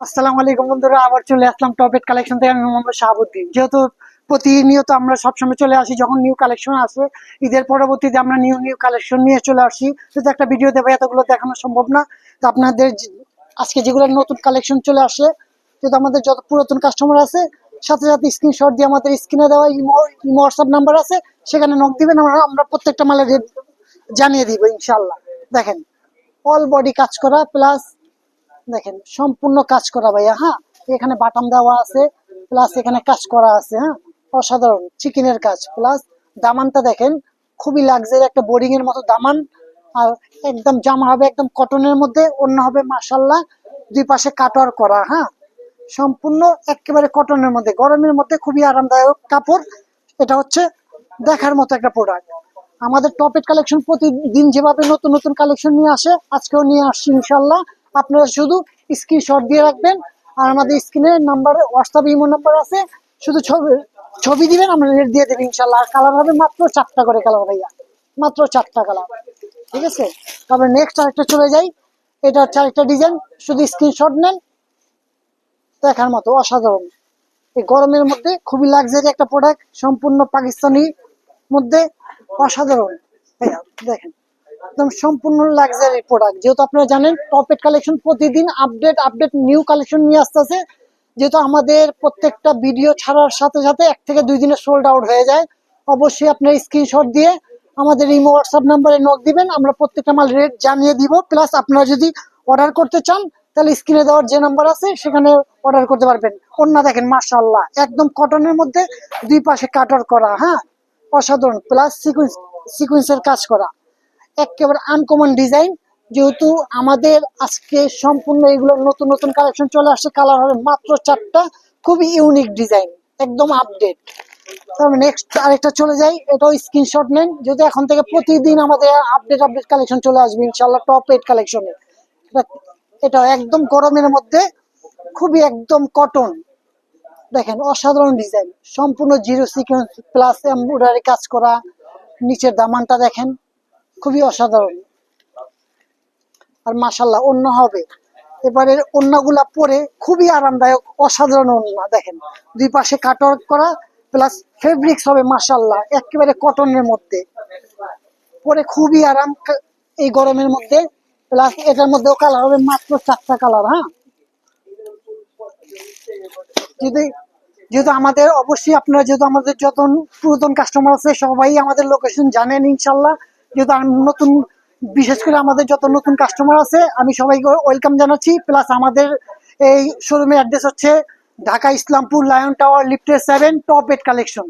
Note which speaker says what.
Speaker 1: আসসালামু আলাইকুম বন্ধুরা, আবার চলে আসলাম টপেট কালেকশন থেকে। আমি মোহাম্মদ শাহাবুদ্দিন। যেহেতু প্রতিনিয়ত আমরা সবসময় চলে আসি, যখন নিউ কালেকশন আসে, ঈদের পরবর্তীতে আমরা নিউ নিউ কালেকশন নিয়ে চলে আসি। কিন্তু একটা ভিডিও দেবো, এতগুলো দেখানো সম্ভব না। তো আপনাদের আজকে যেগুলো নতুন কালেকশন চলে আসে, যেহেতু আমাদের যত পুরাতন কাস্টমার আছে, সাথে সাথে স্ক্রিনশট দিয়ে আমাদের স্ক্রিনে দেওয়া ইমো হোয়াটসঅ্যাপ নাম্বার আছে, সেখানে নক দিবেন, আমরা আমরা প্রত্যেকটা মালের জানিয়ে দিব ইনশাল্লাহ দেখেন অল বডি কাজ করা প্লাস দেখেন, সম্পূর্ণ কাজ করা ভাইয়া হ্যাঁ? এখানে বাটাম দেওয়া আছে প্লাস এখানে কাজ করা আছে হ্যাঁ? অসাধারণ চিকেনের কাজ প্লাস দামানটা দেখেন, খুবই লাক্সারি একটা বোরিং এর মতো দামান, আর একদম জামা হবে একদম কটনের মধ্যে, অন্য হবে মাসাল্লাহ দুই পাশে কাটওয়ার করা হ্যাঁ? সম্পূর্ণ একেবারে কটনের মধ্যে, গরমের মধ্যে খুবই আরামদায়ক কাপড়, এটা হচ্ছে দেখার মতো একটা প্রোডাক্ট আমাদের টপেট কালেকশন প্রতিদিন যেভাবে নতুন নতুন কালেকশন নিয়ে আসে, আজকেও নিয়ে আসছি ইনশাল্লাহ আপনারা শুধু স্ক্রিনশট দিয়ে রাখবেন আর আমাদের স্ক্রিনের নাম্বার হোয়াটসঅ্যাপ ইমো নাম্বার আছে। শুধু ছবি ছবি দিবেন, আমরা রেট দিয়ে দেবেন ইনশাল্লাহ। আর কালার হবে মাত্র চারটা করে কালার ভাইয়া। মাত্র চারটা কালার ঠিক আছে? তারপরে নেক্সট আরেকটা চলে যাই। এটা হচ্ছে আরেকটা ডিজাইন শুধু স্ক্রিনশট নেন। দেখার মতো, অসাধারণ। এই গরমের মধ্যে খুবই লাগজারি একটা প্রোডাক্ট সম্পূর্ণ পাকিস্তানি মধ্যে অসাধারণ। দেখেন। একদম সম্পূর্ণ লাক্সারি প্রোডাক্ট যেহেতু আপনারা জানেন টপেট কালেকশন প্রতিদিন আপডেট আপডেট নিউ কালেকশন নিয়ে আসতেছে। যেহেতু আমাদের প্রত্যেকটা ভিডিও ছাড়ার সাথে সাথে এক থেকে দুই দিনে সোল্ড আউট হয়ে যায়। অবশ্যই আপনার স্ক্রিনশট দিয়ে আমাদের ইমো হোয়াটসঅ্যাপ নাম্বারে নক দিবেন। আমরা প্রত্যেকটা মাল রেট জানিয়ে দিব। প্লাস আপনারা যদি অর্ডার করতে চান, তাহলে স্ক্রিনে দেওয়ার যে নাম্বার আছে, সেখানে অর্ডার করতে পারবেন। অন্য দেখেন মার্শাল্লাহ একদম কটনের মধ্যে দুই পাশে কাটার করা হ্যাঁ? অসাধারণ। প্লাস সিকুয়েন্স সিকুয়েন্সের কাজ করা। একেবারে আনকমন ডিজাইন যেহেতু আমাদের আজকে সম্পূর্ণ এগুলো নতুন নতুন কালেকশন চলে আসছে কালার হবে মাত্র চারটা, খুবই ইউনিক ডিজাইন একদম আপডেট নেক্সট আরেকটা চলে যাই এটাও স্ক্রিনশট নেন যদি এখন থেকে প্রতিদিন আমাদের আপডেট আপডেট কালেকশন চলে আসবে ইনশাল্লাহ টপ এইট কালেকশনে এটা একদম গরমের মধ্যে, খুবই একদম কটন দেখেন, অসাধারণ ডিজাইন সম্পূর্ণ জিরো সিকোয়েন্স প্লাস এমব্রয়ডারি কাজ করা, নিচের দামানটা দেখেন। খুবই অসাধারণ। আর মাসাল্লাহ অন্য হবে। এবারে অন্যগুলা পরে খুবই আরামদায়ক, অসাধারণ অন্য, দেখেন। দুই পাশে কাটওয়ার্ক করা, প্লাস ফেব্রিক্স হবে মাসাল্লাহ একেবারে কটনের মধ্যে। পরে খুবই আরাম এই গরমের মধ্যে, প্লাস এটার মধ্যেও কালার হবে মাত্র চারটা কালার হ্যাঁ? যদি, যেহেতু আমাদের, অবশ্যই আপনারা যেহেতু আমাদের যত পুরাতন কাস্টমার আছে, সবাই আমাদের লোকেশন জানেন ইনশাল্লাহ যেহেতু আমি নতুন, বিশেষ করে আমাদের যত নতুন কাস্টমার আছে, আমি সবাইকে ওয়েলকাম জানাচ্ছি। প্লাস আমাদের এই শোরুমের অ্যাড্রেস হচ্ছে ঢাকা ইসলামপুর লায়ন টাওয়ার লিফটের সেভেন টপ এড কালেকশন